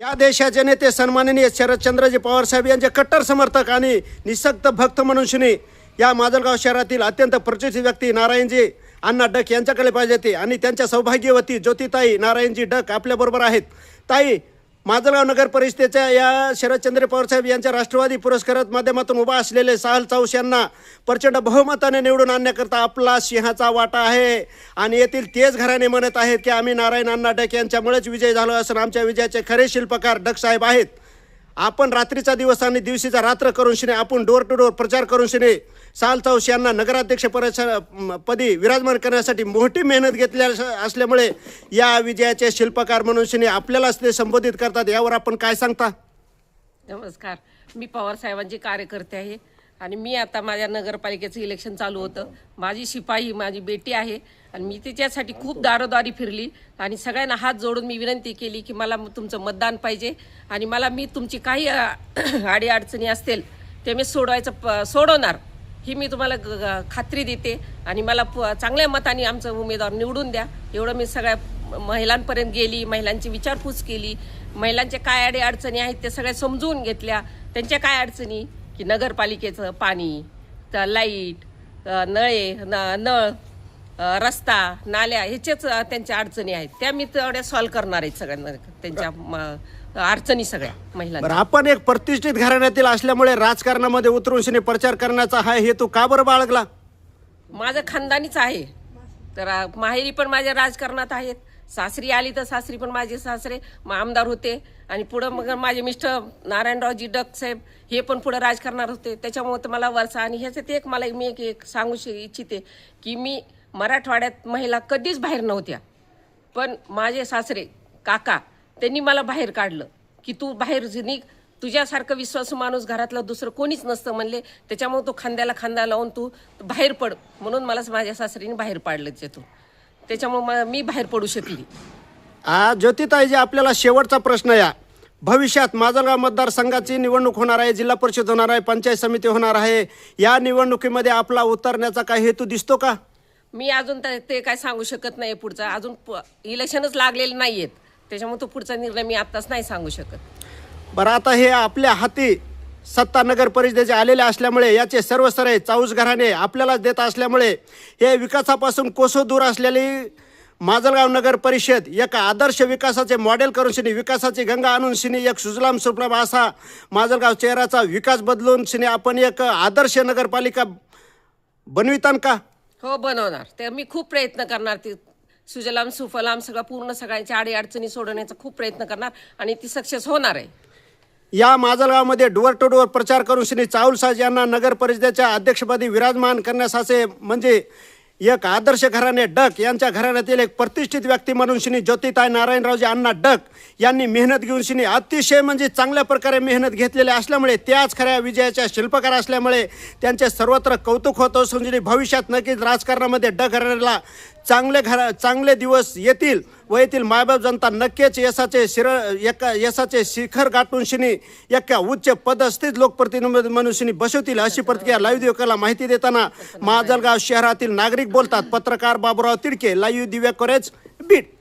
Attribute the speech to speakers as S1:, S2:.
S1: या देशाचे नेते सन्माननीय शरदचंद्रजी पवार साहेब यांचे कट्टर समर्थक आणि निसक्त भक्त मनुष्यनी या माजलगाव शहरातील अत्यंत प्रतिष्ठित व्यक्ती नारायणजी अण्णा डक यांच्याकडे पाहिजे ते आणि त्यांच्या सौभाग्यवती ज्योतिताई नारायणजी डक आपल्याबरोबर आहेत. ताई माजलगाव नगर परिषदेच्या या शरदचंद्र पवार साहेब यांच्या राष्ट्रवादी पुरस्कारात माध्यमातून उभा असलेले साहल चौस यांना प्रचंड बहुमताने निवडून आणण्याकरता आपला सिंहाचा वाटा आहे. आणि येथील तेज घराणे म्हणत आहेत की आम्ही नारायण अण्णा डक यांच्यामुळेच विजय झालो असून आमच्या विजयाचे खरे शिल्पकार डक साहेब आहेत. आपण रात्रीचा दिवस आणि दिवशीचा रात्र करून शिने आपण डोर टू डोर प्रचार करून शिने साल चौश यांना नगराध्यक्ष पदी विराजमान करण्यासाठी मोठी मेहनत घेतल्या असल्यामुळे या विजयाचे शिल्पकार म्हणून शिने आपल्यालाच ते संबोधित करतात. यावर आपण काय सांगता?
S2: नमस्कार. मी पवार साहेबांची कार्यकर्ते आहे. आणि मी आता माझ्या नगरपालिकेचं इलेक्शन चालू होतं. माझी शिपाई माझी बेटी आहे आणि मी तिच्यासाठी खूप दारोदारी फिरली आणि सगळ्यांना हात जोडून मी विनंती केली की मला म- तुमचं मतदान पाहिजे आणि मला मी तुमची काही अडीअडचणी असतील ते मी सोडवायचं प सोडवणार ही मी तुम्हाला ग- खात्री देते आणि मला प- चांगल्या मताने आमचं उमेदवार निवडून द्या. एवढं मी सगळ्या महिलांपर्यंत गेली महिलांची विचारपूस केली महिलांच्या काय अडीअडचणी आहेत ते सगळ्या समजून घेतल्या. त्यांच्या काय अडचणी? की नगरपालिकेचं पाणी तर लाइट नळे न नळ रस्ता नाल्या ह्याच्याच त्यांच्या अडचणी आहेत. त्या मी तेवढ्या सॉल्व्ह करणार आहेत सगळ्यांना. त्यांच्या अडचणी सगळ्या
S1: बरं आपण एक प्रतिष्ठित घराण्यातील असल्यामुळे राजकारणामध्ये उतरून शिने प्रचार करण्याचा हा हेतू का बरं बाळगला?
S2: माझं खानदानीच आहे. तर माहेरी पण माझ्या राजकारणात आहेत. सासरी आली तर सासरी पण माझे सासरे मग आमदार होते. आणि पुढं मग माझे मिस्टर नारायणरावजी डक साहेब हे पण पुढं राजकारणार होते. त्याच्यामुळे तर मला वरसा आणि ह्याचं ते एक मला मी एक एक सांगू श- इच्छिते की मी मराठवाड्यात महिला कधीच बाहेर नव्हत्या. पण माझे सासरे काका त्यांनी मला बाहेर काढलं की तू बाहेर निघ. तुझ्यासारखं विश्वासू माणूस घरातलं दुसरं कोणीच नसतं म्हणले. त्याच्यामुळे तो खांद्याला खांदा लावून तू बाहेर पड. म्हणून मला माझ्या सासरीने बाहेर पाडलं त्यातून त्याच्यामुळे म- मी बाहेर पडू शकली.
S1: आज ज्योतिताईजी आपल्याला शेवटचा प्रश्न या. भविष्यात माजलगाव मतदारसंघाची निवडणूक होणार आहे जिल्हा परिषद होणार आहे पंचायत समिती होणार आहे. या निवडणुकीमध्ये आपला उतरण्याचा काय हेतू दिसतो का?
S2: मी अजून तर ते काय सांगू शकत नाही पुढचा. अजून प- इलेक्शनच लागलेले नाही आहेत त्याच्यामुळे तो पुढचा निर्णय मी आत्ताच नाही सांगू शकत.
S1: बरं आता हे आपल्या हाती सत्ता नगर परिषदेचे आलेले असल्यामुळे याचे सर्व सरे चाऊस घराणे आपल्यालाच देत असल्यामुळे हे विकासापासून कोसो दूर असलेली माजलगाव नगर परिषद एका आदर्श विकासाचे मॉडेल करून शिनी विकासाची गंगा आणून शिनी एक सुजलाम सुफलाम असा माजलगाव शहराचा विकास बदलून शिनी आपण एक आदर्श नगरपालिका बनवितान का?
S2: हो बनवणार. ते मी खूप प्रयत्न करणार. ती सुजलाम सुफलाम सगळं पूर्ण सगळ्यांच्या आडी अडचणी सोडवण्याचा खूप प्रयत्न करणार आणि ती सक्सेस होणार आहे.
S1: या माजलगावमध्ये डोअर टू डोअर प्रचार करून श्री चाऊलसाज यांना नगर परिषदेच्या अध्यक्षपदी विराजमान करण्यासाचे म्हणजे एक आदर्श घराणे डक यांच्या घराण्यातील एक प्रतिष्ठित व्यक्ती म्हणून श्री ज्योतिताय नारायणरावजी अण्णा डक यांनी मेहनत घेऊन श्री अतिशय म्हणजे चांगल्या प्रकारे मेहनत घेतलेली असल्यामुळे त्याच खऱ्या विजयाच्या शिल्पकार असल्यामुळे त्यांचे सर्वत्र कौतुक होत असून श्री भविष्यात नक्कीच राजकारणामध्ये डक घराण्याला चांगले घरा चांगले दिवस येतील. वयातील मायबाप जनता नक्कीच यशाचे शिर एका यशाचे शिखर गाठून शिनी एका उच्च पदस्थित लोकप्रतिनिधी म्हणून शिनी बसवतील अशी प्रतिक्रिया लाईव्ह दिवकाला माहिती देताना माजलगाव शहरातील नागरिक बोलतात. पत्रकार Baburao Tidke live Divya coverage beat